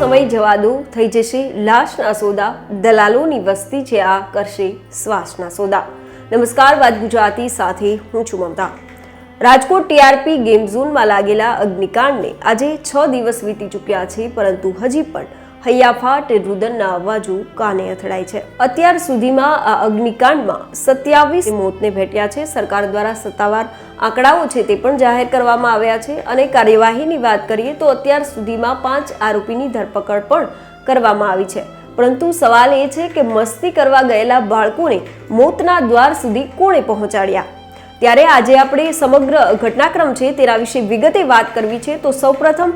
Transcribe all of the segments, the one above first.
સમય જવા દો. થઈ જશે લાશના સોદા. દલાલોની વસ્તી છે આ કરશે શ્વાસના સોદા. નમસ્કાર, વાત ગુજરાતી સાથે હું છું મમતા. રાજકોટ ટીઆરપી ગેમ ઝોનમાં લાગેલા અગ્નિકાંડને આજે છ દિવસ વીતી ચૂક્યા છે, પરંતુ હજી પણ હૈયાફાટ રુદનના અવાજો કાને અથડાય છે. અત્યાર સુધીમાં આ અગ્નિકાંડમાં સત્યાવીસ મોતને ભેટ્યા છે. સરકાર દ્વારા સત્તાવાર આંકડાઓ છે તે પણ જાહેર કરવામાં આવ્યા છે અને કાર્યવાહીની વાત કરીએ તો અત્યાર સુધીમાં પાંચ આરોપીની ધરપકડ પણ કરવામાં આવી છે. પરંતુ સવાલ એ છે કે મસ્તી કરવા ગયેલા બાળકોને મોતના દ્વાર સુધી કોણે પહોંચાડ્યા? ત્યારે આજે આપણે સમગ્ર ઘટનાક્રમ છે તેના વિશે વિગતે વાત કરવી છે. તો સૌપ્રથમ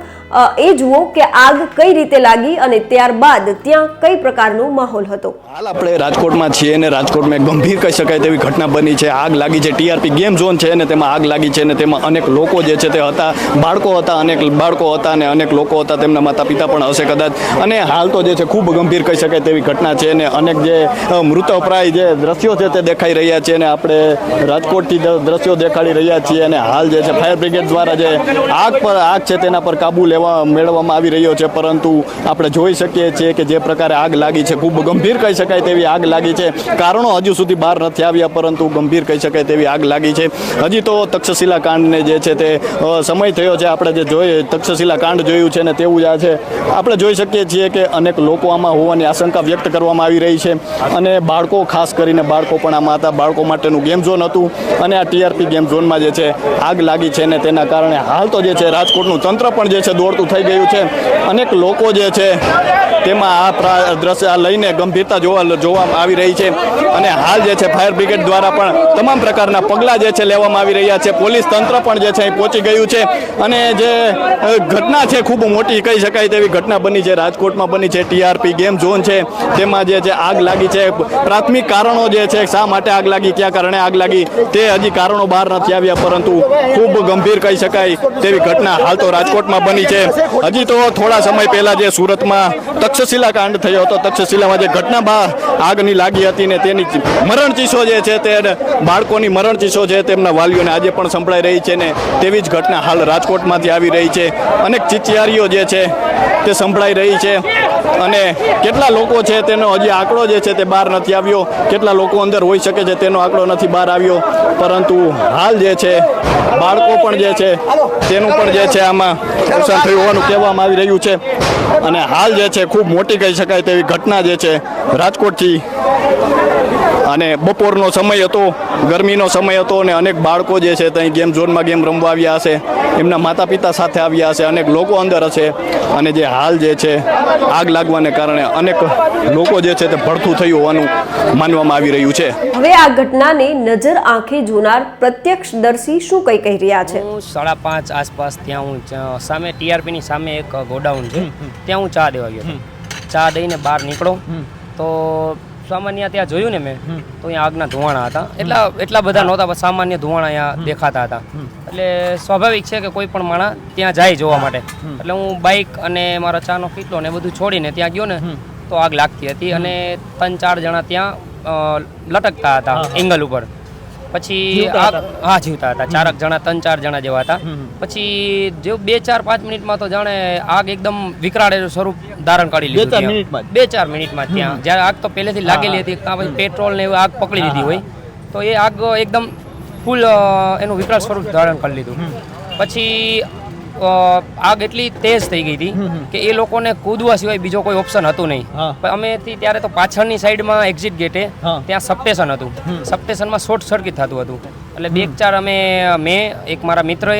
એ જુઓ કે આગ કઈ રીતે લાગી અને ત્યારબાદ ત્યાં કઈ પ્રકારનો માહોલ હતો. હાલ આપણે રાજકોટમાં છીએ અને રાજકોટમાં ગંભીર કહી શકાય તેવી ઘટના બની છે. આગ લાગી છે. ટીઆરપી ગેમ ઝોન છે અને તેમાં આગ લાગી છે અને તેમાં અનેક લોકો જે છે તે હતા, બાળકો હતા, અનેક બાળકો હતા અને અનેક લોકો હતા તેમના માતા પિતા પણ હશે કદાચ. અને હાલ તો જે છે ખૂબ ગંભીર કહી શકાય તેવી ઘટના છે અને અનેક જે મૃતપ્રાય જે દ્રશ્યો છે તે દેખાઈ રહ્યા છે અને આપણે રાજકોટથી દ્રશ્યો દેખાડી રહ્યા છીએ અને હાલ જે છે, ફાયર બ્રિગેડ દ્વારા જે આગ પર, આગ છે તેના પર કાબુ લેવા, મેળવવામાં આવી રહ્યો છે. પરંતુ આપણે જોઈ શકીએ છીએ કે જે પ્રકારે આગ લાગી છે, ખૂબ ગંભીર કહી શકાય તેવી આગ લાગી છે. કારણો હજુ સુધી બહાર નથી આવ્યા, પરંતુ ગંભીર કહી શકાય તેવી આગ લાગી છે. હજી તો તક્ષશિલા કાંડને જે છે તે સમય થયો છે. આપણે જે જોઈએ તક્ષશિલા કાંડ જોયું છે ને તેવું જ આ છે. આપણે જોઈ શકીએ છીએ કે અનેક લોકો આમાં હોવાની આશંકા વ્યક્ત કરવામાં આવી રહી છે. અને બાળકો, ખાસ કરીને બાળકો પણ આમાં હતા બાળકો માટેનું ગેમ ઝોન હતું. અને આ ટીઆરપી ગેમ ઝોનમાં જે છે આગ લાગી છે ને તેના કારણે હાલ તો જે છે રાજકોટનું તંત્ર પણ જે છે દોડતું થઈ ગયું છે. અનેક લોકો જે છે તેમાં આ દ્રશ્ય લઈને ગંભીરતા જોવા જોવામાં આવી રહી છે. અને હાલ જે છે ફાયર બ્રિગેડ દ્વારા પણ તમામ પ્રકારના પગલાં જે છે લેવામાં આવી રહ્યા છે. પોલીસ તંત્ર પણ જે છે અહીં પહોંચી ગયું છે. અને જે ઘટના છે ખૂબ મોટી કહી શકાય તેવી ઘટના બની છે. રાજકોટમાં બની છે ટીઆરપી ગેમ ઝોન છે. તેમાં જે છે આગ લાગી છે. પ્રાથમિક કારણો જે છે શા માટે આગ લાગી, ક્યાં કારણે આગ લાગી તે હજી કારણો બહાર નથી આવ્યા, પરંતુ ખૂબ ગંભીર કહી શકાય તેવી ઘટના હાલ તો રાજકોટમાં બની છે. હજી તો થોડા સમય પહેલાં જે સુરતમાં તક્ષશિલા કાંડ થયો હતો, તક્ષશિલામાં જે ઘટના બહાર આગની લાગી હતી ને તેની મરણ ચીસો જે છે તે બાળકોની મરણ ચીસો છે તેમના વાલીઓને આજે પણ સંભળાઈ રહી છે ને તેવી જ ઘટના હાલ રાજકોટમાંથી આવી રહી છે. અનેક ચિચિયારીઓ જે છે તે સંભળાઈ રહી છે. અને કેટલા લોકો છે તેનો હજી આંકડો જે છે તે બહાર નથી આવ્યો. કેટલા લોકો અંદર હોઈ શકે છે તેનો આંકડો નથી બહાર આવ્યો. પરંતુ હાલ જે છે, બાળકો પણ જે છે, તેનું પણ જે છે આમાં નુકસાન થયું હોવાનું કહેવામાં આવી રહ્યું છે. અને હાલ જે છે, ખૂબ મોટી કહી શકાય તેવી ઘટના જે છે, રાજકોટથી અને બપોરનો સમય હતો ગરમીનો સમય હતો અને અનેક બાળકો જે છે ત્યાં ગેમ ઝોનમાં ગેમ રમવા આવ્યા હશે. એમના માતા પિતા સાથે આવ્યા હશે અનેક લોકો અંદર હશે. અને જે હાલ જે છે આગ લાગવાને કારણે અનેક લોકો જે છે તે ભડથું થયું હોવાનું માનવામાં આવી રહ્યું છે. હવે આ ઘટનાને નજર આંખે જોનાર પ્રત્યક્ષદર્શી શું કઈ કહી રહ્યા છે? હું સાડા પાંચ આસપાસ ત્યાં હું સામે ટીઆરપીની સામે એક ગોડાઉન છે. ત્યાં હું ચા દેવા ગયો ચા દઈને બહાર નીકળો. તો સામાન્ય ત્યાં જોયું ને મેં તો અહીંયા આગના ધુવાણા હતા. એટલા એટલા બધા નહોતા પણ સામાન્ય ધુવાણા અહીંયા દેખાતા હતા. એટલે સ્વાભાવિક છે કે કોઈ પણ માણસ ત્યાં જાય જોવા માટે. એટલે હું બાઇક અને મારો ચાનો કીટલો ને બધું છોડીને ત્યાં ગયો ને તો આગ લાગતી હતી અને ત્રણ ચાર જણા ત્યાં લટકતા હતા એંગલ ઉપર. પછી હા જીવતા હતા. ચારક જણા ત્રણ ચાર જણા જેવા હતા. પછી જે બે ચાર પાંચ મિનિટમાં તો જાણે આગ એકદમ વિકરાળ સ્વરૂપ ધારણ કરી લીધું? બે ચાર મિનિટમાં ત્યાં. જ્યારે આગ તો પહેલેથી લાગેલી હતી કાં પછી પેટ્રોલ ને આગ પકડી લીધી હોય તો એ આગ એકદમ ફૂલ એનું વિકરાળ સ્વરૂપ ધારણ કરી લીધું. પછી આગ એટલી તેજ થઈ ગઈ હતી કે એ લોકોને કૂદવા સિવાય બીજો કોઈ ઓપ્શન હતું નહીં. પણ અમે ત્યારે તો પાછળની સાઈડમાં એક્ઝિટ ગેટે ત્યાં સબસ્ટેશન હતું. સબસ્ટેશનમાં શોર્ટ સર્કિટ થતું હતું. એટલે બે ચાર અમે મેં એક મારા મિત્રએ.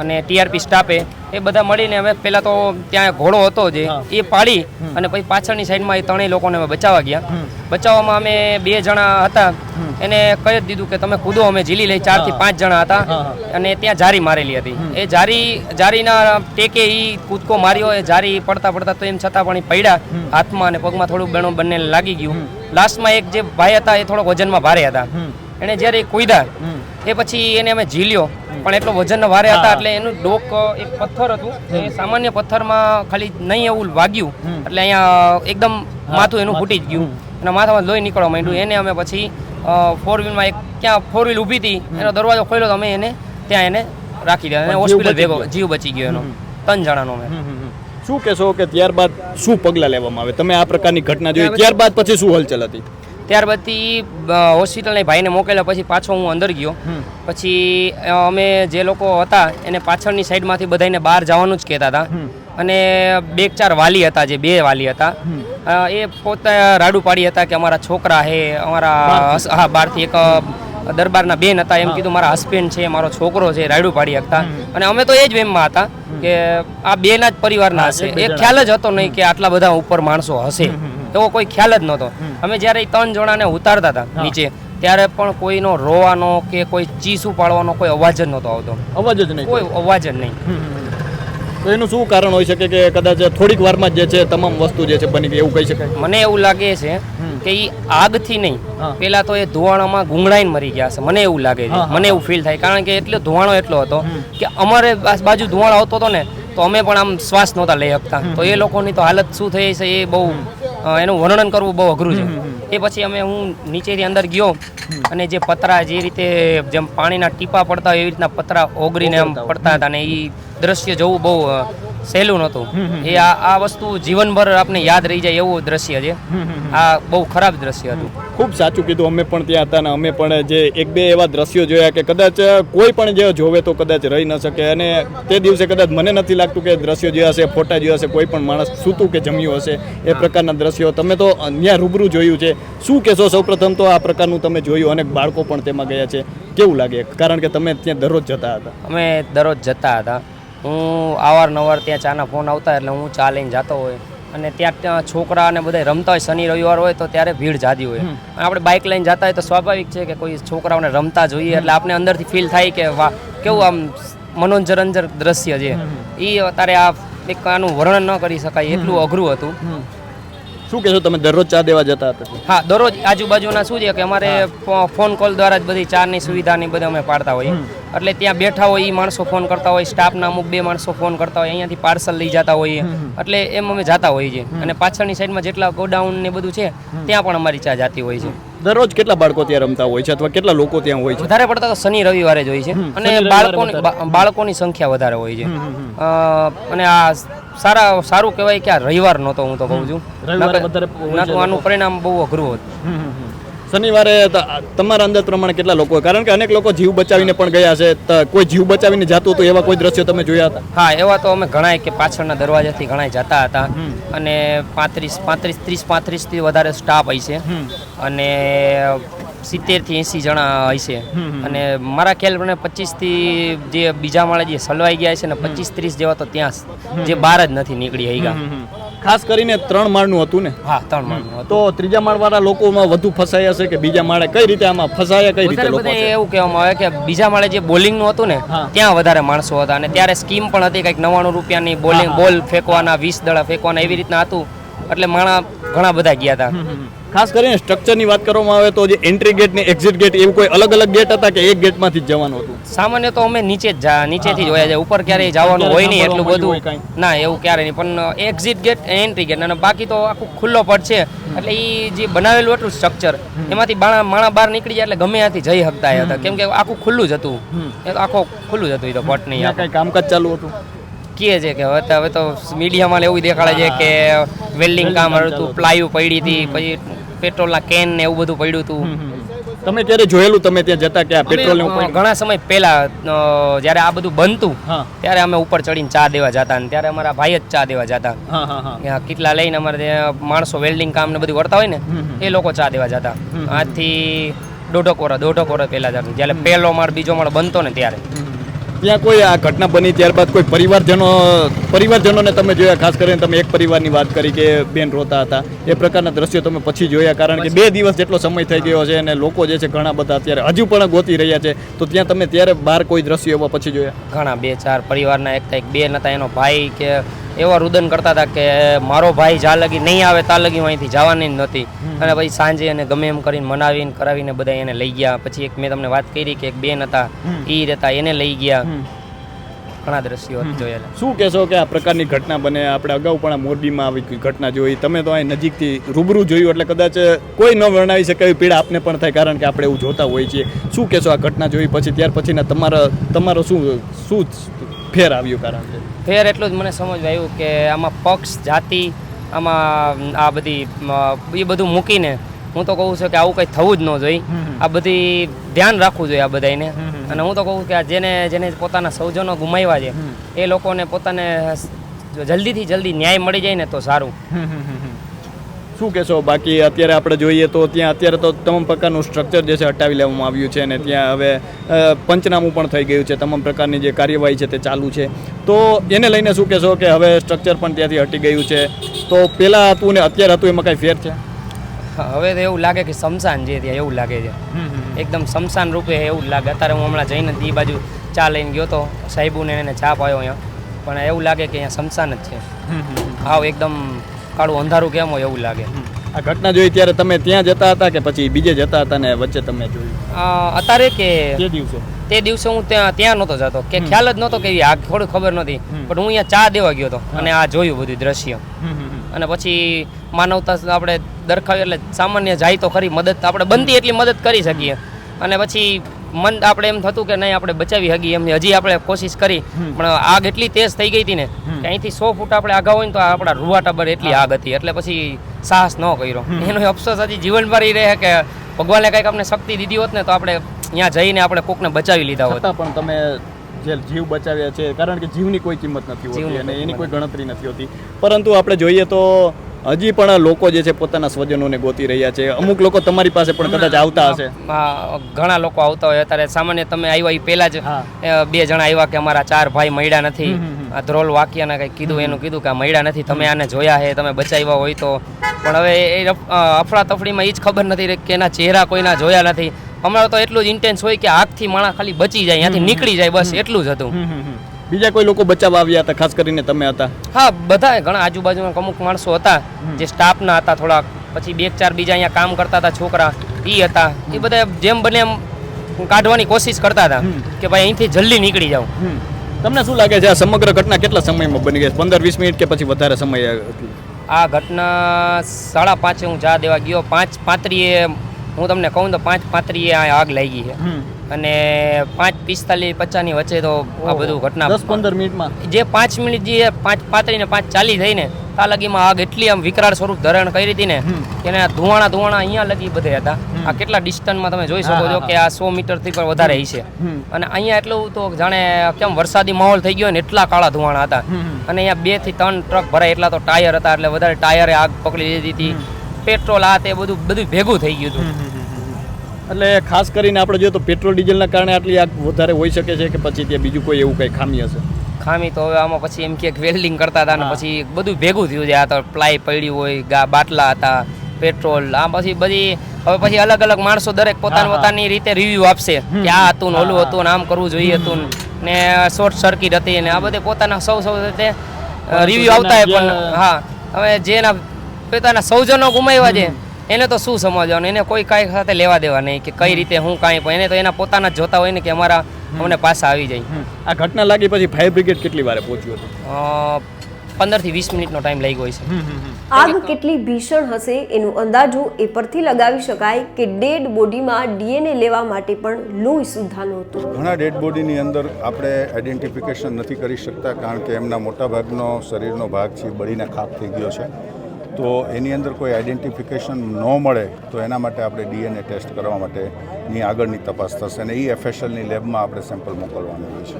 અને ટીઆરપી સ્ટાફે એ બધા મળીને અમે પહેલા તો ત્યાં ઘોડો હતો જે એ પાડી અને પછી પાછળની સાઈડમાં એ ત્રણેય લોકોને અમે બચાવવા ગયા. બચાવવામાં અમે બે જણા હતા. એને કહી જ દીધું કે તમે કૂદો અમે ઝીલી લઈ ચારથી પાંચ જણા હતા અને ત્યાં જારી મારેલી હતી. એ જારી જારીના ટેકે એ કૂદકો માર્યો એ જારી પડતા પડતા તો એમ છતાં પણ એ પડ્યા. હાથમાં અને પગમાં થોડું ઘણું બંને લાગી ગયું. લાસ્ટમાં એક જે ભાઈ હતા એ થોડોક વજનમાં ભારે હતા. એને જ્યારે કૂદ્યા એ પછી એને અમે ઝીલ્યો. પણ એટલો વજન ભારે હતા એટલે એનું ડોક એક પથ્થર હતું. એ સામાન્ય પથ્થરમાં ખાલી નહીં એવું વાગ્યું. એટલે અહીંયા એકદમ માથું એનું ફૂટી જ ગયું. અને માથામાં લોહી નીકળવા માંડ્યું. એને અમે પછી ફોર વ્હીલમાં એક ક્યાં ફોર વ્હીલ ઊભી હતી. એનો દરવાજો ખોલ્યો તો અમે એને ત્યાં એને રાખી દીધા. અને હોસ્પિટલ ભેગો. જીવ બચી ગયો એનો. ત્રણ જણાનો અમે. શું કહેશો કે ત્યારબાદ શું પગલાં લેવામાં આવે? તમે આ પ્રકારની ઘટના જોઈ. ત્યારબાદ પછી શું હલચલ હતી? ત્યારબાદથી હોસ્પિટલના ભાઈને મોકલ્યા પછી પાછો હું અંદર ગયો. પછી અમે જે લોકો હતા એને પાછળની સાઈડમાંથી બધાને બહાર જવાનું જ કહેતા હતા. અને બે ચાર વાલી હતા જે બે વાલી હતા. એ પોતે રાડુ પાડી હતા કે અમારા છોકરા હે અમારા હા બહારથી એક દરબારના બેન હતા. એમ કીધું મારા હસબન્ડ છે મારો છોકરો છે રાયડું પાડી શકતા અને અમે તો એ જ વેમમાં હતા કે આ બેના જ પરિવારના હશે. એ ખ્યાલ જ હતો નહીં કે આટલા બધા ઉપર માણસો હશે. એવો કોઈ ખ્યાલ જ નહોતો. અમે જ્યારે ત્રણ જણાને ઉતારતા હતા નીચે ત્યારે પણ કોઈનો રોવાનો કે કોઈ ચીસું પાડવાનો કોઈ અવાજ જ નહોતો આવતો. અવાજ જ નહીં કોઈ અવાજ જ નહીં. તો એનું શું કારણ હોઈ શકે કે કદાચ થોડીક વારમાં જે છે તમામ વસ્તુ જે છે બની ગઈ એવું કહી શકાય? મને એવું લાગે છે કે એ આગથી નહીં. પેલા તો એ ધોવાણામાં ગુંગળાઈને મરી ગયા છે મને એવું લાગે છે. મને એવું ફીલ થાય. કારણ કે એટલો ધોવાણો એટલો હતો કે અમારે બાજુ ધોવાણો આવતો હતો ને તો અમે પણ આમ શ્વાસ નહોતા લઈ શકતા. તો એ લોકોની તો હાલત શું થઈ છે એ બહુ એનું વર્ણન કરવું બહુ અઘરું છે. એ પછી અમે હું નીચેથી અંદર ગયો અને જે પતરા જે રીતે જેમ પાણીના ટીપા પડતા હોય એવી રીતના પતરા ઓગળીને આમ પડતા હતા અને એ દ્રશ્ય જોવું બહુ સહેલું નહોતું. એ આ આ વસ્તુ જીવનભર આપણે યાદ રહી જાય એવું દ્રશ્ય છે. આ બહુ ખરાબ દ્રશ્ય હતું. ખૂબ સાચું કીધું અમે પણ ત્યાં હતા ને અમે પણ જે એક બે એવા દ્રશ્યો જોયા કે કદાચ કોઈ પણ જે જોવે તો કદાચ રહી ન શકે અને તે દિવસે કદાચ મને નથી લાગતું કે દ્રશ્યો જે હશે ફોટા જે હશે કોઈ પણ માણસ સૂતું કે જમ્યું હશે એ પ્રકારના દ્રશ્યો. તમે તો ત્યાં રૂબરૂ જોયું છે. શું કહેશો સૌપ્રથમ તો આ પ્રકારનું તમે જોયું અનેક બાળકો પણ તેમાં ગયા છે. કેવું લાગે? કારણ કે તમે ત્યાં દરરોજ જતા હતા. અમે દરરોજ જતા હતા. હું અવારનવાર ત્યાં ચાના ફોન આવતા એટલે હું ચા લઈને જતો હોય. અને ત્યાં ત્યાં છોકરા અને બધા રમતા હોય શનિ રવિવાર હોય તો ત્યારે ભીડ જાદી હોય. અને આપણે બાઇક લઈને જતા હોય તો સ્વાભાવિક છે કે કોઈ છોકરાઓને રમતા જોઈએ એટલે આપણે અંદરથી ફીલ થાય કે વાહ કેવું આમ મનોરંજન દ્રશ્ય છે. એ અત્યારે આ એક આનું વર્ણન ન કરી શકાય એટલું અઘરું હતું. શું કહેશો તમે દરરોજ ચા દેવા જતા હતા? હા દરરોજ આજુબાજુના શું છે કે અમારે ફોન કોલ દ્વારા જ બધી ચાની સુવિધાની બધી અમે પાડતા હોઈએ. એટલે ત્યાં બેઠા હોય એ માણસો ફોન કરતા હોય સ્ટાફના અમુક બે માણસો ફોન કરતા હોય અહીંયાથી પાર્સલ લઈ જતા હોઈએ. એટલે એમ અમે જતા હોઈએ છીએ. અને પાછળની સાઈડમાં જેટલા ગોડાઉન ને બધું છે ત્યાં પણ અમારી ચા જાતી હોય છે. દરરોજ કેટલા બાળકો ત્યાં રમતા હોય છે અથવા કેટલા લોકો ત્યાં હોય છે? વધારે પડતા તો શનિ રવિવારે જ હોય છે. અને બાળકોની બાળકોની સંખ્યા વધારે હોય છે. અને આ સારા સારું કહેવાય કે આ રવિવાર નહોતો હું તો કહું છું. આનું પરિણામ બહુ અઘરું હતું. શનિવારે તમારા અંદાજ પ્રમાણે કેટલા લોકો કારણ કે અનેક લોકો જીવ બચાવીને પણ ગયા છે. કોઈ જીવ બચાવીને જતું હતું એવા કોઈ દ્રશ્યો તમે જોયા હતા? હા એવા તો અમે ઘણાય કે પાછળના દરવાજાથી ઘણાય જતા હતા. અને પાંત્રીસ પાંત્રીસ ત્રીસ પાંત્રીસથી વધારે સ્ટાફ હોય છે. અને સિત્તેરથી એંસી જણા છે. અને મારા ખ્યાલ પ્રમાણે પચીસથી જે બીજા માળે જે સલવાઈ ગયા છે ને પચીસ ત્રીસ જેવા તો ત્યાં જે બહાર જ નથી નીકળી હઈગા ખાસ કરીને ત્રણ માળનું હતું ને? હા ત્રણ માળનું તો ત્રીજા માળવાળા લોકોમાં વધુ ફસાયા છે કે બીજા માળે કઈ રીતે આમાં ફસાયા કઈ રીતે લોકો એવું કહેવામાં આવે કે બીજા માળે જે બોલિંગનું હતું ને ત્યાં વધારે માણસો હતા. અને ત્યારે સ્કીમ પણ હતી કંઈક નવ્વાણું રૂપિયાની બોલિંગ બોલ ફેંકવાના વીસ દડા ફેંકવાના એવી રીતના હતું. એટલે માણા ઘણા બધા ગયા હતા. ખાસ કરીને સ્ટ્રક્ચરની વાત કરવામાં આવે તો જે એન્ટ્રી ગેટ ને એક્ઝિટ ગેટ એવું કોઈ અલગ અલગ ગેટ હતા કે એક ગેટમાંથી જ જવાનું હતું? સામાન્ય તો અમે નીચે જ નીચેથી જ હોય છે. ઉપર ક્યારેય જવાનું હોય નહીં એટલું બધું. ના એવું ક્યારે નહીં. પણ એક્ઝિટ ગેટ એન્ટ્રી ગેટ અને બાકી તો આખું ખુલ્લો પડ છે. એટલે એ જે બનાવેલું હતું સ્ટ્રક્ચર એમાંથી બાણા માણા બહાર નીકળી જાય એટલે ગમે ત્યાંથી જઈ શકતા હતા. કેમ કે આખું ખુલ્લું જ હતું. એ તો આખો ખુલ્લું જ હતું એ તો પટ નહીં કઈ કામકાજ ચાલુ હતું? કહે છે કે હવે તો હવે તો મીડિયામાં એવું દેખાડે છે કે વેલ્ડિંગ કામ હતું પ્લાયુ પડી હતી પછી પેટ્રોલના કેન ને એવું બધું પડ્યું હતું તમે ક્યારે જોયેલું તમે ત્યાં જતા કે આ પેટ્રોલ ઘણા સમય પહેલા જ્યારે આ બધું બનતું ત્યારે અમે ઉપર ચડીને ચા દેવા જતા અને ત્યારે અમારા ભાઈ જ ચા દેવા જતા. કેટલા લઈને અમારે ત્યાં માણસો વેલ્ડિંગ કામ ને બધું કરતા હોય ને એ લોકો ચા દેવા જતા. આજથી દોઢો કોરા દોઢો કોરા પહેલા જતા જ્યારે પહેલો માળ બીજો માળ બનતો ને ત્યારે. ત્યાં કોઈ આ ઘટના બની ત્યારબાદ કોઈ પરિવારજનો પરિવારજનોને તમે જોયા ખાસ કરીને તમે એક પરિવારની વાત કરી કે બેન રોતા હતા એ પ્રકારના દ્રશ્યો તમે પછી જોયા કારણ કે બે દિવસ જેટલો સમય થઈ ગયો છે અને લોકો જે છે ઘણા બધા અત્યારે હજુ પણ ગોતી રહ્યા છે તો ત્યાં તમે ત્યારે બહાર કોઈ દ્રશ્યો એવા પછી જોયા? ઘણા બે ચાર પરિવારના એક એક બે નતા એનો ભાઈ કે એવા રુદન કરતા હતા કે મારો ભાઈ જા લગી નહીં આવે તા લગી હું અહીંથી જવાની જ નથી. અને પછી સાંજે એને ગમે એમ કરીને મનાવીને કરાવીને બધા એને લઈ ગયા. પછી એક મેં તમને વાત કરી કે એક બેન હતા એ રહેતા એને લઈ ગયા. ઘણા દ્રશ્યો જોયેલા. શું કહેશો કે આ પ્રકારની ઘટના બને? આપણે અગાઉ પણ આ મોરબીમાં આવી ઘટના જોઈ. તમે તો અહીં નજીકથી રૂબરૂ જોયું એટલે કદાચ કોઈ ન વર્ણવી શકે એવી પીડા આપને પણ થાય કારણ કે આપણે એવું જોતા હોઈએ છીએ. શું કહેશો આ ઘટના જોઈ? પછી ત્યાર પછીના તમારા તમારો શું શું ફેર આવ્યું કારણ કે? ફેર એટલું જ મને સમજવા આવ્યું કે આમાં પક્ષ જાતિ આમાં આ બધી એ બધું મૂકીને હું તો કહું છું કે આવું કંઈ થવું જ ન જોઈએ. આ બધી ધ્યાન રાખવું જોઈએ આ બધાને અને હું તો કહું કે આ જેને જેને પોતાના સૌજનો ગુમાવ્યા છે એ લોકોને પોતાને જલ્દીથી જલ્દી ન્યાય મળી જાય ને તો સારું. શું કહેશો? બાકી અત્યારે આપણે જોઈએ તો ત્યાં અત્યારે તો તમામ પ્રકારનું સ્ટ્રક્ચર જે છે હટાવી લેવામાં આવ્યું છે અને ત્યાં હવે પંચનામું પણ થઈ ગયું છે. તમામ પ્રકારની જે કાર્યવાહી છે તે ચાલુ છે. તો એને લઈને શું કહેશો કે હવે સ્ટ્રક્ચર પણ ત્યાંથી હટી ગયું છે. તો પહેલાં હતું ને અત્યારે હતું એમાં કાંઈ ફેર છે? હવે તો એવું લાગે કે શમશાન છે ત્યાં એવું લાગે છે. એકદમ શમશાન રૂપે એવું લાગે. અત્યારે હું હમણાં જઈને એ બાજુ ચા લઈને ગયો તો સાહેબુને એને ચા પાયો અહીંયા. પણ એવું લાગે કે અહીંયા શમશાન જ છે. આવ એકદમ કાળું અંધારું કેમ હોય એવું લાગે. આ ઘટના જોઈ ત્યારે તમે ત્યાં જતા હતા કે પછી બીજે જતા હતા ને વચ્ચે તમે જોયું? અત્યારે કે તે દિવસે? તે દિવસે હું ત્યાં ત્યાં નહોતો જતો. કે ખ્યાલ જ નહોતો કે આ આગ થોડી ખબર નહોતી. પણ હું અહીંયા ચા દેવા ગયો હતો અને આ જોયું બધું દ્રશ્ય. અને પછી માનવતા આપણે દરખાવી એટલે સામાન્ય જાય તો ખરી મદદ આપણે બનતી એટલી મદદ કરી શકીએ. અને પછી મન આપણે એમ થતું કે નહીં આપણે બચાવી હગી એમ. હજી આપણે કોશિશ કરી પણ આગ એટલી તેજ થઈ ગઈ હતી ને કે અહીંથી સો ફૂટ આપણે આગા હોય ને તો આપણા રૂવા ટબર એટલી આગ હતી એટલે પછી સાહસ ન કર્યો. એનો અફસોસ હજી જીવનભર એ રહે કે ભગવાને કંઈક આપણે શક્તિ દીધી હોત ને તો આપણે ત્યાં જઈને આપણે કોકને બચાવી લીધા હોત. પણ તમે જે જીવ બચાવ્યા છે કારણ કે જીવની કોઈ કિંમત નથી હોતી અને એની કોઈ ગણતરી નથી હોતી. પરંતુ આપણે જોઈએ તો હજી પણ લોકો જે છે પોતાના સ્વજનોને ગોતી રહ્યા છે. અમુક લોકો તમારી પાસે પણ કદાચ આવતા હશે. ઘણા લોકો આવતા હોય. અત્યારે સામાન્ય તમે આવ્યા એ પહેલા જ બે જણા આવ્યા કે અમારા ચાર ભાઈ મળ્યા નથી. આ ધ્રોલ વાક્યના કંઈક કીધું એનું કીધું કે આ મળ્યા નથી. તમે આને જોયા છે તમે બચાવ્યા હોય તો. પણ હવે એ અફડાતફડીમાં એ જ ખબર નથી કે એના ચહેરા કોઈના જોયા નથી. હમણાં તો એટલું જ ઇન્ટેન્સ હોય કે આગથી માણસ ખાલી બચી જાય ત્યાંથી નીકળી જાય બસ એટલું જ હતું. બીજા કોઈ લોકો બચાવવા આવ્યા હતા ખાસ કરીને તમે હતા? હા બધા ઘણા આજુબાજુના અમુક માણસો હતા જે સ્ટાફના હતા થોડાક. પછી બે ચાર બીજા અહીંયા કામ કરતા હતા છોકરા એ હતા. એ બધા જેમ બને એમ કાઢવાની કોશિશ કરતા હતા કે ભાઈ અહીંથી જલ્દી નીકળી જાવ તમને શું લાગે છે આ સમગ્ર ઘટના કેટલા સમયમાં બની ગઈ? પંદર વીસ મિનિટ કે પછી વધારે સમય આ ઘટના સાડા પાંચે હું ચા દેવા ગયો. પાંચ પાંત્રીએ હું તમને કહું તો પાંચ પાંત્રીએ આ આગ લાગી છે. અને પાંચ પિસ્તાલીસ પચાસની વચ્ચે તો આ બધું ઘટના દસ પંદર મિનિટમાં? જે પાંચ મિનિટ જે પાંચ પાંત્રીસ ને પાંચ ચાલી થઈ ને ત્યાં લગીમાં આગ એટલી આમ વિકરાળ સ્વરૂપ ધારણ કરી હતી ને કે ધુવાણા ધુવાણા અહીંયા લગી બધે હતા. આ કેટલા ડિસ્ટન્સમાં તમે જોઈ શકો છો કે આ સો મીટરથી પણ વધારે હશે. અને અહીંયા એટલું તો જાણે કેમ વરસાદી માહોલ થઈ ગયો ને એટલા કાળા ધુવાણા હતા. અને અહીંયા બેથી ત્રણ ટ્રક ભરાય એટલા તો ટાયર હતા એટલે વધારે ટાયરે આગ પકડી લીધી હતી. પેટ્રોલ આ તે બધું બધું ભેગું થઈ ગયું હતું. એટલે ખાસ કરીને આપણે જોઈએ તો પેટ્રોલ ડીઝલના કારણે આટલી આગ વધારે હોઈ શકે છે કે પછી ત્યાં બીજું કોઈ એવું કંઈ ખામી હશે? ખામી તો હવે આમાં પછી એમ કે વેલ્ડિંગ કરતા હતા ને પછી બધું ભેગું થયું છે. આ તો પ્લાય પડ્યું હોય ગા બાટલા હતા પેટ્રોલ આ પછી બધી હવે પછી અલગ અલગ માણસો દરેક પોતાની. પોતાની રીતે રિવ્યુ આપશે કે આ હતું ને ઓલું હતું ને આમ કરવું જોઈએ હતું ને શોર્ટ સર્કિટ હતી ને આ બધે પોતાના સૌ સૌ રીતે રિવ્યુ આવતા પણ હા હવે જેના પોતાના સૌજનો ગુમાવ્યા છે એને તો શું સમજવાનું? એને કોઈ કાંઈ સાથે લેવા દેવા નહીં કે કઈ રીતે હું કાંઈ પણ. એને તો એના પોતાના જોતા હોય ને કે અમારા અમને પાસે આવી જાય. આ ઘટના લાગી પછી ફાયર બ્રિગેડ કેટલી વારે પહોંચ્યું હતું? પંદર પંદરથી વીસ મિનિટનો ટાઈમ લઈ ગયો છે. આગ કેટલી ભીષણ હશે એનું અંદાજો એ પરથી લગાવી શકાય કે ડેડ બોડીમાં ડીએનએ લેવા માટે પણ લોહી સુદ્ધા નહોતું ઘણા ડેડ બોડીની અંદર આપણે આઈડેન્ટિફિકેશન નથી કરી શકતા કારણ કે એમના મોટાભાગનો શરીરનો ભાગ છે બળીને ખાક થઈ ગયો છે. તો એની અંદર કોઈ આઈડેન્ટિફિકેશન ન મળે તો એના માટે આપણે ડીએનએ ટેસ્ટ કરવા માટેની આગળની તપાસ થશે અને એ એફએસએલની લેબમાં આપણે સેમ્પલ મોકલવાનું હોય છે.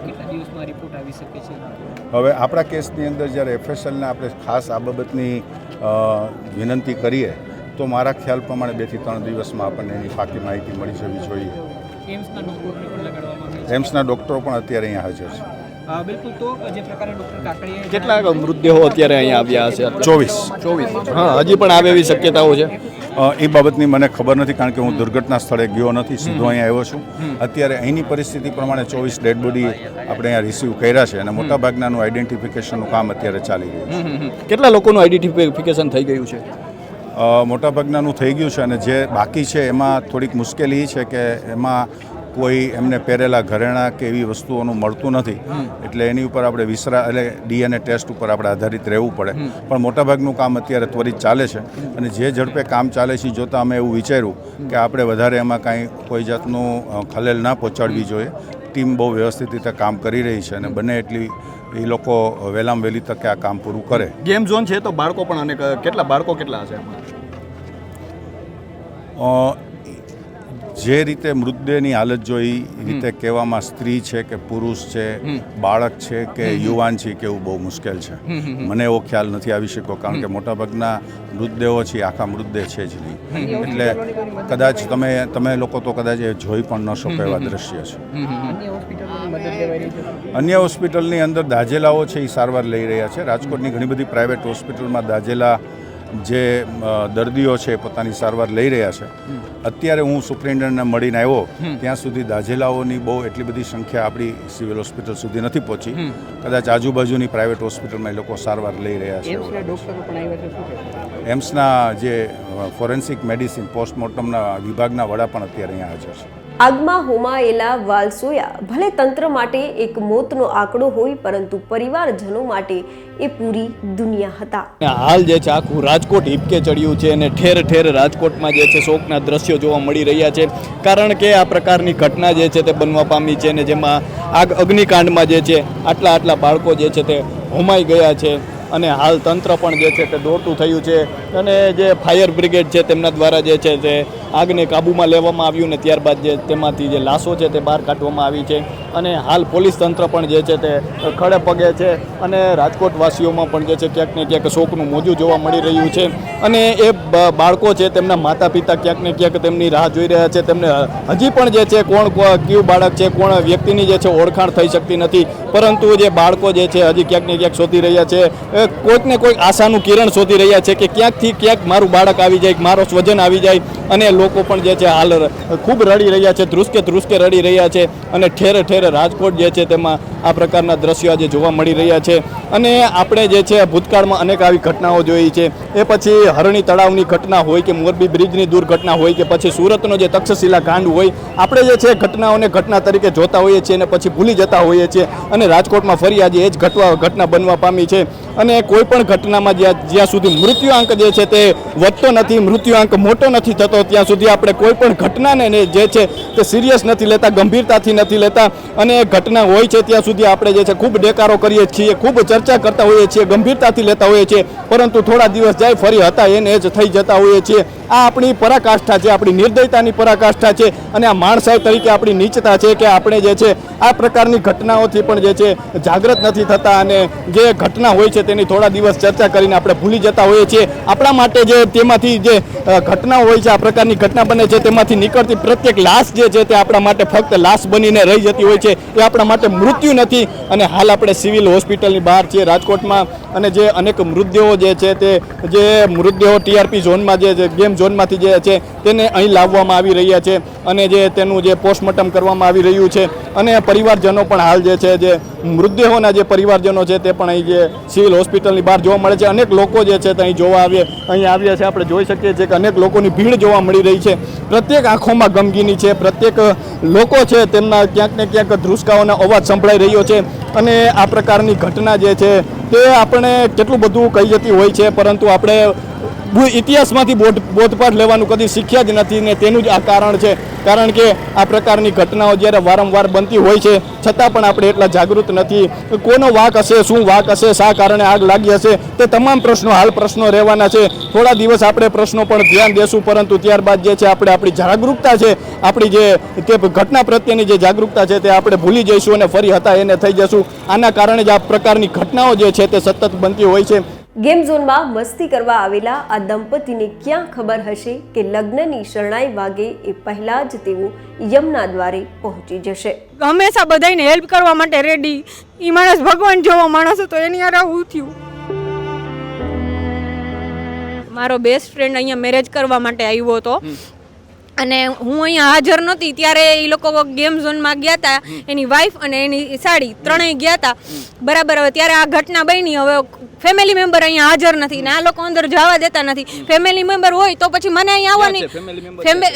હવે આપણા કેસની અંદર જ્યારે એફએસએલને આપણે ખાસ આ બાબતની વિનંતી કરીએ તો મારા ખ્યાલ પ્રમાણે બેથી ત્રણ દિવસમાં આપણને એની પાકી માહિતી મળી જવી જોઈએ. એમ્સના ડોક્ટરો પણ અત્યારે અહીંયા હાજર છે. બિલકુલ તો જે પ્રકારે ડોક્ટર કાકડીએ કેટલા મૃતદેહો અત્યારે અહીંયા આવ્યા હશે? ચોવીસ. ચોવીસ. હા હજી પણ આવે એવી શક્યતાઓ છે? એ બાબતની મને ખબર નથી કારણ કે હું દુર્ઘટના સ્થળે ગયો નથી સીધો અહીંયા આવ્યો છું. અત્યારે અહીંની પરિસ્થિતિ પ્રમાણે ચોવીસ ડેડ બોડી આપણે અહીંયા રિસીવ કર્યા છે અને મોટાભાગનાનું આઈડેન્ટિફિકેશનનું કામ અત્યારે ચાલી રહ્યું છે. કેટલા લોકોનું આઈડેન્ટિફિકેશન થઈ ગયું છે? મોટાભાગનાનું થઈ ગયું છે અને જે બાકી છે એમાં થોડીક મુશ્કેલી છે કે એમાં કોઈ એમને પહેરેલા ઘરેણાં કે એવી વસ્તુઓનું મળતું નથી. એટલે એની ઉપર આપણે વિસરા એટલે ડીએનએ ટેસ્ટ ઉપર આપણે આધારિત રહેવું પડે. પણ મોટાભાગનું કામ અત્યારે ત્વરિત ચાલે છે. અને જે ઝડપે કામ ચાલે છે જોતાં અમે એવું વિચાર્યું કે આપણે વધારે એમાં કાંઈ કોઈ જાતનું ખલેલ ના પહોંચાડવી જોઈએ. ટીમ બહુ વ્યવસ્થિત રીતે કામ કરી રહી છે અને બને એટલી એ લોકો વહેલામાં વહેલી તકે આ કામ પૂરું કરે. ગેમ ઝોન છે તો બાળકો પણ અને કેટલા બાળકો કેટલા હશે જે રીતે મૃતદેહની હાલત જોઈ રીતે કહેવામાં સ્ત્રી છે કે પુરુષ છે બાળક છે કે યુવાન છે કે એવું બહુ મુશ્કેલ છે. મને એવો ખ્યાલ નથી આવી શક્યો કારણ કે મોટાભાગના મૃતદેહો છે એ આખા મૃતદેહ છે જ નહીં. એટલે કદાચ તમે તમે લોકો તો કદાચ એ જોઈ પણ ન શકો એવા દ્રશ્ય છે. અન્ય હોસ્પિટલોની મદદ લેવાઈ રહી છે. અન્ય હોસ્પિટલની અંદર દાજેલાઓ છે એ સારવાર લઈ રહ્યા છે. રાજકોટની ઘણી બધી પ્રાઇવેટ હોસ્પિટલમાં દાજેલા જે દર્દીઓ છે પોતાની સારવાર લઈ રહ્યા છે. અત્યારે હું સુપ્રિન્ટેન્ડન્ટને મળીને આવ્યો ત્યાં સુધી દાજેલાઓની બહુ એટલી બધી સંખ્યા આપણી સિવિલ હોસ્પિટલ સુધી નથી પહોંચી. કદાચ આજુબાજુની પ્રાઇવેટ હોસ્પિટલમાં એ લોકો સારવાર લઈ રહ્યા છે. એમ્સના જે ફોરેન્સિક મેડિસિન પોસ્ટમોર્ટમના વિભાગના વડા પણ અત્યારે અહીંયા હાજર છે. આગમાં હોમાયેલા વાલસોયા ભલે તંત્ર માટે એક મોતનો આંકડો હોય, પરંતુ પરિવારજનો માટે એ પૂરી દુનિયા હતા. હાલ જે છે, આખું રાજકોટ હિપકે ચડ્યું છે અને ઠેર ઠેર રાજકોટમાં જે છે, શોકના દ્રશ્યો જોવા મળી રહ્યા છે. કારણ કે આ પ્રકારની ઘટના જે છે, તે બનવા પામી છે અને જેમાં આગ અગ્નિકાંડમાં જે છે, આટલા આટલા બાળકો જે છે, તે હોમાઈ ગયા છે. અને હાલ તંત્ર પણ જે છે તે દોડતું થયું છે. અને જે ફાયર બ્રિગેડ છે તેમના દ્વારા જે છે તે આગને કાબૂમાં લેવામાં આવ્યું ને ત્યારબાદ જે તેમાંથી જે લાશો છે તે બહાર કાઢવામાં આવી છે. અને હાલ પોલીસ તંત્ર પણ જે છે તે ખડે પગે છે અને રાજકોટવાસીઓમાં પણ જે છે ક્યાંક ને ક્યાંક શોકનું મોજું જોવા મળી રહ્યું છે. અને એ બાળકો છે તેમના માતા પિતા ક્યાંક ને ક્યાંક તેમની રાહ જોઈ રહ્યા છે. તેમને હજી પણ જે છે કોણ કયું બાળક છે, કોણ વ્યક્તિની જે છે ઓળખાણ થઈ શકતી નથી. પરંતુ જે બાળકો જે છે હજી ક્યાંક ને ક્યાંક શોધી રહ્યા છે. કોઈક ને કોઈક આશાનું કિરણ શોધી રહ્યા છે કે ક્યાંકથી ક્યાંક મારું બાળક આવી જાય મારો સ્વજન આવી જાય અને લોકો પણ જે છે હાલ ખૂબ રડી રહ્યા છે, ધ્રુસકે ધ્રુસકે રડી રહ્યા છે અને ઠેર ઠેર રાજકોટ જે છે તેમાં આ પ્રકારના દ્રશ્યો આજે જોવા મળી રહ્યા છે. અને આપણે જે છે ભૂતકાળમાં અનેક આવી ઘટનાઓ જોઈ છે. એ પછી હરણી તળાવની ઘટના હોય કે મોરબી બ્રિજની દુર્ઘટના હોય કે પછી સુરતનો જે તક્ષશિલા કાંડ હોય, આપણે જે છે ઘટનાઓને ઘટના તરીકે જોતા હોઈએ છીએ અને પછી ભૂલી જતા હોઈએ છીએ અને રાજકોટમાં ફરી આજે એ જ ઘટવા, ઘટના બનવા પામી છે. અને કોઈ પણ ઘટનામાં જ્યાં જ્યાં સુધી મૃત્યુઆંક જે છે તે વધતો નથી, મૃત્યુઆંક મોટો નથી થતો, ત્યાં સુધી આપણે કોઈ પણ ઘટનાને જે છે તે સિરિયસ નથી લેતા, ગંભીરતાથી નથી લેતા. અને એ ઘટના હોય છે ત્યાં સુધી આપણે જે છે ખૂબ ડેકારો કરીએ છીએ, ખૂબ ચર્ચા કરતા હોઈએ છીએ, ગંભીરતાથી લેતા હોઈએ છીએ. પરંતુ થોડા દિવસ જાય, ફરી હતા એને જ થઈ જતા હોઈએ છીએ. આ આપણી પરાકાષ્ઠા છે, આપણી નિર્દયતાની પરાકાષ્ઠા છે અને આ માણસાઈ તરીકે આપણી નીચતા છે કે આપણે જે છે આ પ્રકારની ઘટનાઓથી પણ જે છે જાગૃત નથી થતા અને જે ઘટના હોય છે તેની થોડા દિવસ ચર્ચા કરીને આપણે ભૂલી જતા હોઈએ છીએ. આપણા માટે જે તેમાંથી જે ઘટનાઓ ઘટના હોય છે, આ પ્રકારની ઘટના બને છે, તેમાંથી નીકળતી પ્રત્યેક લાશ જે છે તે આપણા માટે ફક્ત લાશ બનીને રહી જતી હોય છે, એ આપણા માટે મૃત્યુ નથી અને હાલ આપણે સિવિલ હોસ્પિટલની બહાર છીએ. રાજકોટમાં અને જે અનેક મૃતદેહો જે છે તે જે મૃતદેહો ટીઆરપી ઝોનમાં જે ગેમ ઝોનમાંથી જે છે તેને અહીં લાવવામાં આવી રહ્યા છે અને જે તેનું જે પોસ્ટમોર્ટમ કરવામાં આવી રહ્યું છે અને પરિવારજનો પણ હાલ જે છે, જે મૃતદેહોના જે પરિવારજનો છે તે પણ અહીં જે સિવિલ હોસ્પિટલની બહાર જોવા મળે છે. અનેક લોકો જે છે તે અહીં જોવા આવીએ અહીં આવ્યા છે. આપણે જોઈ શકીએ છીએ કે અનેક લોકોની ભીડ જોવા મળી રહી છે. પ્રત્યેક આંખોમાં ગમગીની છે. પ્રત્યેક લોકો છે તેમના ક્યાંક ને ક્યાંક ધ્રુસકાઓનો અવાજ સંભળાઈ રહ્યો છે અને આ પ્રકારની ઘટના જે છે તે આપણે કેટલું બધું કહી જતી હોય છે, પરંતુ આપણે ઇતિહાસમાંથી બોધ બોધપાઠ લેવાનું કદી શીખ્યા જ નથી ને તેનું જ આ કારણ છે. કારણ કે આ પ્રકારની ઘટનાઓ જ્યારે વારંવાર બનતી હોય છે, છતાં પણ આપણે એટલા જાગૃત નથી. કોનો વાક હશે, શું વાક હશે, શા કારણે આગ લાગી હશે, તે તમામ પ્રશ્નો, હાલ પ્રશ્નો રહેવાના છે. થોડા દિવસ આપણે પ્રશ્નો પણ ધ્યાન દેશું, પરંતુ ત્યારબાદ જે છે, આપણે આપણી જાગૃતતા છે, આપણી જે તે ઘટના પ્રત્યેની જે જાગૃતતા છે, તે આપણે ભૂલી જઈશું અને ફરી હતા એને થઈ જશું. આના કારણે જ આ પ્રકારની ઘટનાઓ જે છે, તે સતત બનતી હોય છે. ગેમ ઝોનમાં મસ્તી કરવા આવેલા આ દંપતીને ક્યાં ખબર હશે કે લગ્નની શરણાઈ વાગે એ પહેલા જ તેઓ યમના દ્વારે પહોંચી જશે. હંમેશા બધાને હેલ્પ કરવા માટે રેડી એ માણસ ભગવાન જેવો માણસ હતો એની હારે હું થયું. મારો બેસ્ટ ફ્રેન્ડ અહીંયા મેરેજ કરવા માટે આવ્યો હતો. અને હું અહીંયા હાજર નહોતી ત્યારે એ લોકો ગેમ ઝોનમાં ગયા હતા એની વાઈફ અને એની સાડી ત્રણેય ગયા હતા બરાબર હવે ત્યારે આ ઘટના બની હવે ફેમિલી મેમ્બર અહીંયા હાજર નથી ને આ લોકો અંદર જવા દેતા નથી. ફેમિલી મેમ્બર હોય તો પછી મને અહીંયા આવવાની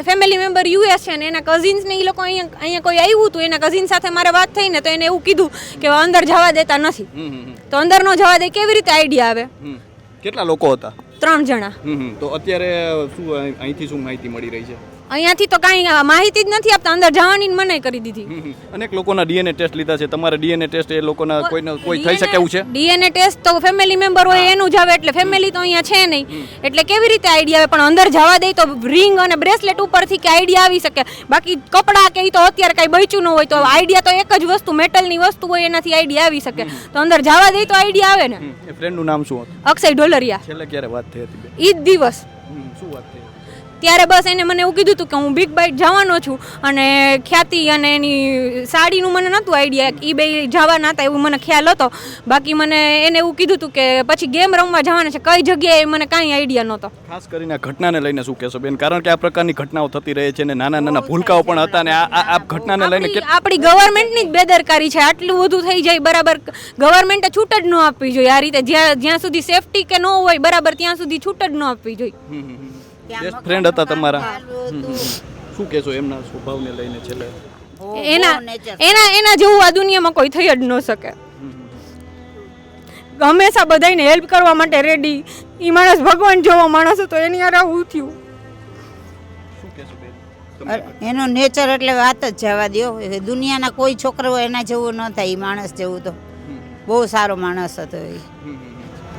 ફેમિલી મેમ્બર યુએસ છે? ને એના કઝિન્સ ને એ લોકો અહીંયા અહીંયા કોઈ આવ્યું હતું એના કઝિન સાથે મારે વાત થઈ ને તો એને એવું કીધું કે અંદર જવા દેતા નથી. તો અંદર ન જવા દે કેવી રીતે આઈડિયા આવે? કેટલા લોકો હતા? ત્રણ જણા. તો અત્યારે શું અહીંથી શું માહિતી મળી રહી છે? અહીંયાથી તો કાંઈ માહિતી જ નથી આપતા. અંદર જવાની મનાઈ કરી દીધી. અનેક લોકોના ડીએનએ ટેસ્ટ લીધા છે. તમારા ડીએનએ ટેસ્ટ એ લોકોના કોઈને કોઈ થઈ શકે એવું છે? ડીએનએ ટેસ્ટ તો ફેમિલી મેમ્બર હોય એનું જ આવે એટલે ફેમિલી તો અહીંયા છે નહીં. એટલે કેવી રીતે આઈડિયા આવે? પણ અંદર જવા દે તો રિંગ અને બ્રેસલેટ ઉપરથી કે આઈડિયા આવી શકે. બાકી કપડાં કે તો અત્યારે કાંઈ બચ્યું ન હોય તો આઈડિયા તો એક જ વસ્તુ મેટલની વસ્તુ હોય એનાથી આઈડિયા આવી શકે. તો અંદર જવા દે તો આઈડિયા આવે ને. ફ્રેન્ડનું નામ શું હતું? અક્ષય ઢોલરિયા. છેલ્લે ક્યારે વાત થઈ હતી ઈદ દિવસ. શું વાત થઈ? ત્યારે બસ એને મને એવું કીધું હતું કે હું બિગ બાઇટ જવાનો છું અને ખ્યાતિ અને એની સાડીનું મને નહોતું આઈડિયા એ બે જવાના હતા એવું મને ખ્યાલ હતો. બાકી મને એને એવું કીધું હતું કે પછી ગેમ રમવા જવાના છે કઈ જગ્યાએ મને કાંઈ આઈડિયા નહોતો. ખાસ કરીને ઘટનાને લઈને શું કહેશો બેન? કારણ કે આ પ્રકારની ઘટનાઓ થતી રહે છે ને નાના નાના ભૂલકાઓ પણ હતા ને આ ઘટનાને લઈને આપણી આપણી ગવર્મેન્ટની જ બેદરકારી છે. આટલું બધું થઈ જાય બરાબર. ગવર્મેન્ટે છૂટ જ ન આપવી જોઈએ. આ રીતે જ્યાં જ્યાં સુધી સેફટી કે ન હોય બરાબર ત્યાં સુધી છૂટ જ ન આપવી જોઈએ. બેસ્ટ ફ્રેન્ડ હતા તમારા. શું કહેશો એમના સ્વભાવને લઈને છેલ્લે? એના એના એના જેવું આ દુનિયામાં કોઈ થઈ જ ન શકે. હંમેશા બધાને હેલ્પ કરવા માટે રેડી એ માણસ ભગવાન જેવો માણસ હતો એની યાર આવું થયું. એનો નેચર એટલે વાત જ જવા દો દુનિયાના કોઈ છોકરો એના જેવું ન થાય એ માણસ જેવું તો. બહુ સારો માણસ હતો એ.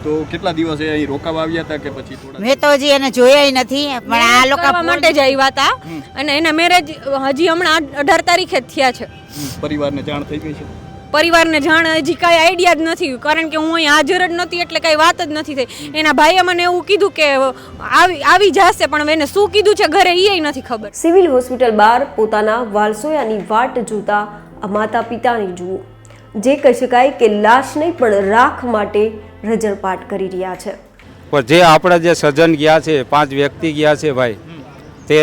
તો કેટલા દિવસ એ અહીં રોકાવા આવ્યા હતા કે પછી થોડા મેં તો હજી એને જોયા નથી પણ આ લોકો માટે જ આવ્યા હતા. અને એના મેરેજ હજી હમણાં અઢાર તારીખે જ થયા છે. પરિવારને જાણ થઈ ગઈ છે? પરિવારને જાણ હજી કાંઈ આઈડિયા જ નથી કારણ કે હું અહીં હાજર જ નથી એટલે કાંઈ વાત જ નથી થઈ. એના ભાઈએ મને એવું કીધું કે આવી આવી જશે પણ એને શું કીધું છે ઘરે એ નથી ખબર. સિવિલ હોસ્પિટલ બહાર પોતાના વાલસોયાની વાટ જોતા આ માતા પિતાની જુઓ. જે કહી શકાય કે લાશ નહીં પણ રાખ માટે રજળપાટ કરી રહ્યા છે. પણ જે આપણા જે સજન ગયા છે, પાંચ વ્યક્તિ ગયા છે ભાઈ, તે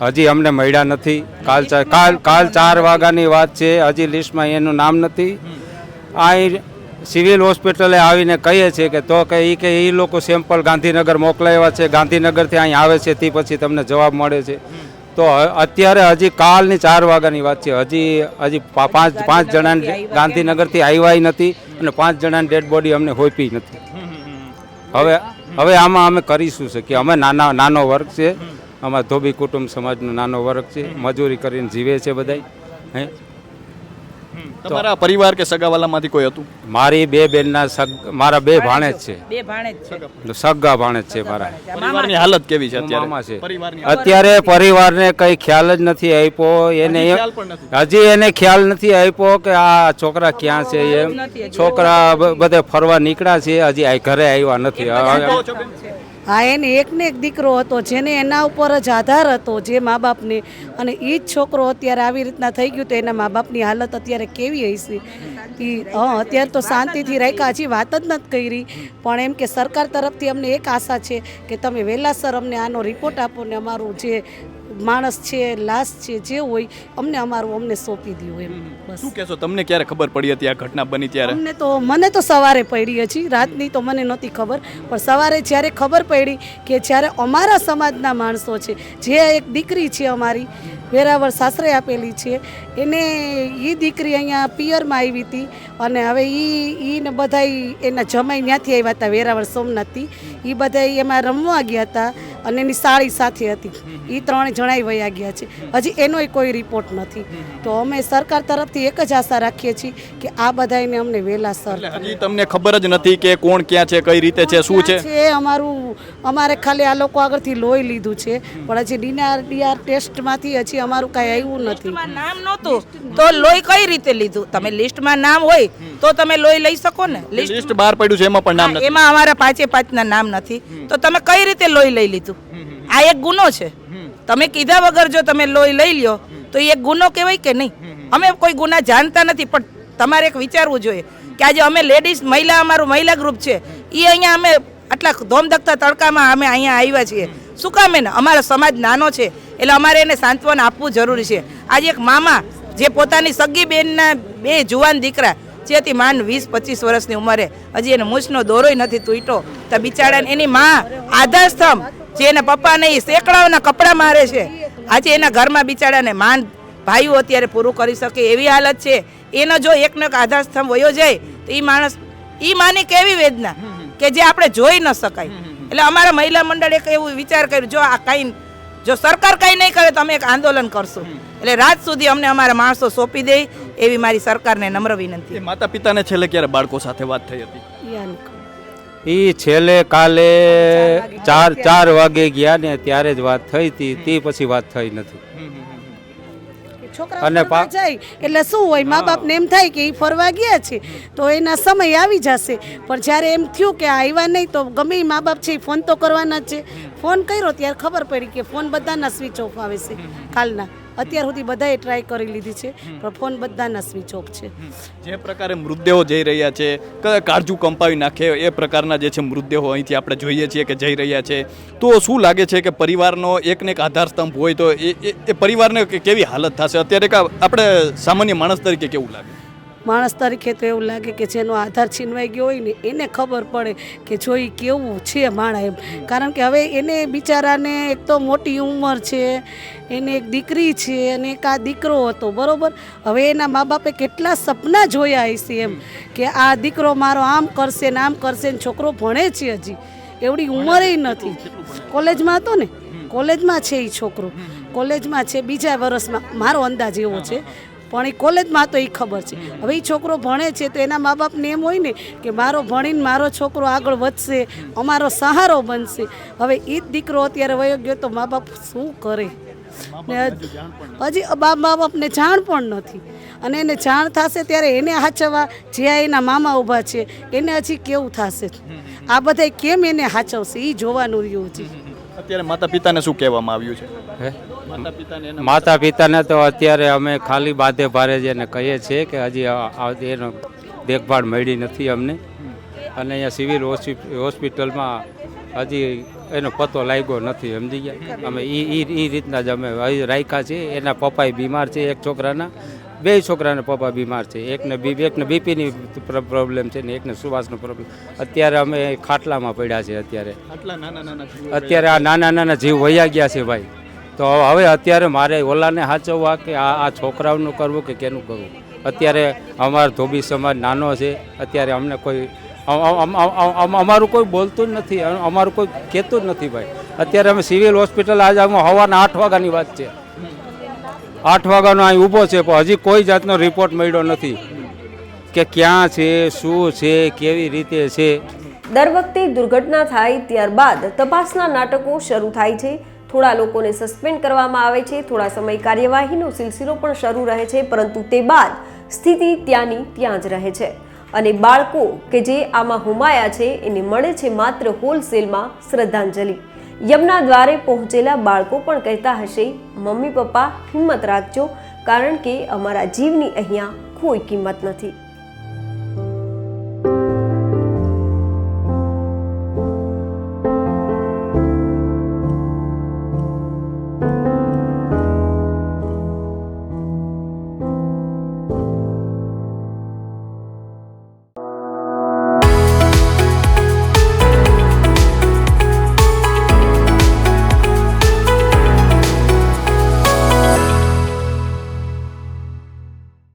હજી અમને મળ્યા નથી. કાલ કાલ કાલ ચાર વાગ્યાની વાત છે, હજી લિસ્ટમાં એનું નામ નથી. અહીં સિવિલ હોસ્પિટલે આવીને કહીએ છીએ કે તો કે એ કે એ લોકો સેમ્પલ ગાંધીનગર મોકલાવ્યા છે, ગાંધીનગરથી અહીં આવે છે, તે પછી તમને જવાબ મળે છે. તો અત્યારે હજી કાલની ચાર વાગ્યાની વાત છે. હજી હજી પાંચ પાંચ જણાને ગાંધીનગરથી આવ્યા નથી અને પાંચ જણાની ડેડ બોડી અમને હોપી નથી. હવે હવે આમાં અમે કરીશું છે કે અમે નાના નાનો વર્ગ છે. અમારા ધોબી કુટુંબ સમાજનો નાનો વર્ગ છે. મજૂરી કરીને જીવે છે બધાય. હે? તમારા પરિવાર કે સગાવાલામાંથી કોઈ હતું? મારી બે બેનના સગ મારા બે ભાણેજ છે. બે ભાણેજ છે. સગા ભાણેજ છે મારા. પરિવારની હાલત કેવી છે મામા અત્યારે? છે. અત્યારે પરિવારને કઈ ખ્યાલ જ નથી આપ્યો એને હજી એમ- ખ્યાલ પણ નથી. હજી એને ખ્યાલ નથી આપ્યો કે આ છોકરા ક્યાં છે એમ. છોકરા બધે ફરવા નીકળ્યા છે. હજી આ ઘરે આવ્યા નથી. હા, એને એકને એક દીકરો હતો, જેને એના ઉપર જ આધાર હતો, જે મા બાપને. અને એ જ છોકરો અત્યારે આવી રીતના થઈ ગયું તો એના મા બાપની હાલત અત્યારે કેવી હશે એ હા, અત્યારે તો શાંતિથી રાખ્યા, હજી વાત જ નથી કરી. પણ એમ કે સરકાર તરફથી અમને એક આશા છે કે તમે વહેલાસર અમને આનો રિપોર્ટ આપો ને અમારું જે માણસ છે લાશ છે જે હોય અમને અમારું અમને સોંપી દો એમ બસ. શું કહેશો? તમને ક્યારે ખબર પડી હતી આ ઘટના બની ત્યારે? અમને તો મને તો સવારે પડી હજી રાતની તો મને નહોતી ખબર પણ સવારે જ્યારે ખબર પડી કે જ્યારે અમારા સમાજના માણસો છે જે એક દીકરી છે અમારી વેરાવળ સાસરે આપેલી છે એને એ દીકરી અહીંયા પિયરમાં આવી હતી અને હવે એ એને બધાય એના જમાઈ ત્યાંથી આવ્યા હતા વેરાવળ સોમનાથથી. એ બધાય એમાં રમવા ગયા હતા અને એની સાળી સાથે હતી. એ ત્રણે જણાઈ વયા ગયા છે. હજી એનોય કોઈ રિપોર્ટ નથી. તો અમે સરકાર તરફથી એક જ આશા રાખીએ છીએ કે આ બધાને અમને વહેલાસર હજી તમને ખબર જ નથી કે કોણ ક્યાં છે કઈ રીતે છે શું છે? એ અમારું અમારે ખાલી આ લોકો આગળથી લોહી લીધું છે. પણ હજી ડીનાર ડીઆર ટેસ્ટમાંથી હજી અમારું કાંઈ આવ્યું નથી. નામ નહોતું. તો લોહી કઈ રીતે લીધું? તમે લિસ્ટમાં નામ હોય તો તમે લોહી લઈ શકો ને? લિસ્ટ લિસ્ટ બહાર પડ્યું છે એમાં પણ નામ એમાં અમારા પાંચે પાંચના નામ નથી. તો તમે કઈ રીતે લોહી લઈ લીધું? આ એક ગુનો છે. તમે કીધા વગર જો તમે લોહી લઈ લ્યો, તો એ ગુનો કહેવાય કે નહીં? અમે કોઈ ગુના જાણતા નથી, પણ તમારે એક વિચારવું જોઈએ કે આજે અમે લેડીઝ મહિલા, અમારું મહિલા ગ્રુપ છે એ અહીંયા અમે આટલા ધોમધકતા તડકામાં અમે અહીંયા આવ્યા છીએ. શું કામ એને? અમારો સમાજ નાનો છે, એટલે અમારે એને સાંત્વન આપવું જરૂરી છે. આજે એક મામા જે પોતાની સગી બેનના બે જુવાન દીકરા, જેથી માન વીસ, પચીસ વર્ષની ઉંમરે, હજી એને મૂછનો દોરોય નથી તૂટ્યો, તો બિચારાને એની માં આધાર સ્તંભ જે એના પપ્પાને એ સેંકડાઓના કપડાં મારે છે. આજે એના ઘરમાં બિચારાને માન ભાઈઓ અત્યારે પૂરું કરી શકે એવી હાલત છે. એનો જો એકનો એક આધાર સ્તંભ વયો જાય તો એ માણસ એ માની કેવી વેદના? કે જે આપણે જોઈ ન શકાય. એટલે અમારા મહિલા મંડળે એક એવું વિચાર કર્યું જો આ કાંઈ જો સરકાર કંઈ નહીં કરે તો અમે એક આંદોલન કરશું. એટલે રાત સુધી અમને અમારા માણસો સોંપી દે એવી મારી સરકારને નમ્ર વિનંતી. એ માતા પિતાને છેલ્લે ક્યારે બાળકો સાથે વાત થઈ હતી. એ છેલ્લે કાલે ચાર ચાર વાગે ગયા ને ત્યારે જ વાત થઈ હતી. તે પછી વાત થઈ નથી. અને જાય એટલે શું હોય? મા બાપને એમ થાય કે એ ફરવા ગયા છે તો એના સમય આવી જશે. પણ જ્યારે એમ થયું કે આ આવ્યા નહીં તો ગમે એ મા બાપ છે એ ફોન તો કરવાના જ છે. ફોન કર્યો ત્યારે ખબર પડી કે ફોન બધાના સ્વિચ ઓફ આવે છે કાલના. અત્યાર સુધી બધાએ ટ્રાય કરી લીધી છે પણ ફોન બધાના સ્વિચ ઓફ છે. જે પ્રકારે મૃતદેહો જઈ રહ્યા છે ક- કાળજું કંપાવી નાખે એ પ્રકારના જે છે મૃતદેહો અહીંથી આપણે જોઈએ છીએ કે જઈ રહ્યા છે. તો શું લાગે છે કે પરિવારનો એક ને એક આધાર સ્તંભ હોય તો એ એ- પરિવારને કેવી હાલત થશે? અત્યારે કા આપણે સામાન્ય માણસ તરીકે કેવું લાગે? માણસ તરીકે તો એવું લાગે કે જેનો આધાર છીનવાઈ ગયો હોય ને એને ખબર પડે કે જો એ કેવું છે માણા એમ. કારણ કે હવે એને બિચારાને એક તો મોટી ઉંમર છે એને એક દીકરી છે અને એક આ દીકરો હતો બરાબર? હવે એના મા બાપે કેટલા સપના જોયા હશે એમ કે આ દીકરો મારો આમ કરશે ને આમ કરશે ને છોકરો ભણે છે હજી. એવડી ઉંમરે નથી. કોલેજમાં હતો ને? કોલેજમાં છે એ છોકરો. કોલેજમાં છે બીજા વર્ષમાં મારો અંદાજ એવો છે. પણ એ કોલેજમાં તો એ ખબર છે. હવે એ છોકરો ભણે છે તો એના મા બાપને એમ હોય ને કે મારો ભણીને મારો છોકરો આગળ વધશે અમારો સહારો બનશે. હવે એ જ દીકરો અત્યારે વયો ગયો તો મા બાપ શું કરે? ને હજી બા મા બાપને જાણ પણ નથી. અને એને જાણ થશે ત્યારે એને હાચવવા જ્યાં એના મામા ઊભા છે એને હજી કેવું થશે? આ બધા કેમ એને હાચવશે? એ જોવાનું રહ્યું છે અત્યારે માતા પિતાને શું કહેવામાં આવ્યું છે? હે? માતા પિતાને તો અત્યારે અમે ખાલી બાધે ભારે જ એને કહીએ છીએ કે હજી એનો દેખભાળ મળી નથી અમને. અને અહીંયા સિવિલ હોસ્પિ- હોસ્પિટલમાં હજી એનો પતો લાગ્યો નથી સમજી ગયા? અમે એ એ રીતના જ અમે રાખ્યા છીએ. એના પપ્પાએ બીમાર છે એક છોકરાના. બે છોકરાના પપ્પા બીમાર છે. એકને બી એકને બીપીની પ્રોબ્લેમ છે ને એકને સુવાસનો પ્રોબ્લેમ. અત્યારે અમે ખાટલામાં પડ્યા છે અત્યારે. અત્યારે આ નાના નાના જીવ વયા ગયા છે ભાઈ. તો હવે અત્યારે મારે ઓલાને સાચવવા કે આ આ છોકરાઓનું કરવું કે કેનું કરવું? અત્યારે અમારો ધોબી સમાજ નાનો છે. અત્યારે અમને કોઈ અમ- અમ- અમ- અમ- અમારું કોઈ બોલતું જ નથી. અમારું કોઈ કહેતું જ નથી ભાઈ. અત્યારે અમે સિવિલ હોસ્પિટલ આજે અમે હવાના આઠ વાગ્યાની વાત છે. આઠ વાગ્યાનો અહીં ઊભો છે, પણ હજી કોઈ જાતનો રિપોર્ટ મળ્યો નથી. કે ક્યાં છે, શું છે, કેવી રીતે છે? દર વખતે દુર્ઘટના થાય ત્યારબાદ તપાસના નાટકો શરૂ થાય છે. થોડા લોકોને સસ્પેન્ડ કરવામાં આવે છે. થોડા સમય કાર્યવાહીનો સિલસિલો પણ શરૂ રહે છે, પરંતુ તે બાદ સ્થિતિ ત્યાંની ત્યાં જ રહે છે. અને બાળકો કે જે આમાં હુમાયા છે, એને મળે છે માત્ર હોલસેલમાં શ્રદ્ધાંજલિ. યમના દ્વારે પહોંચેલા બાળકો પણ કહેતા હશે, મમ્મી પપ્પા, હિંમત રાખજો, કારણ કે અમારા જીવની અહીંયા કોઈ કિંમત નથી.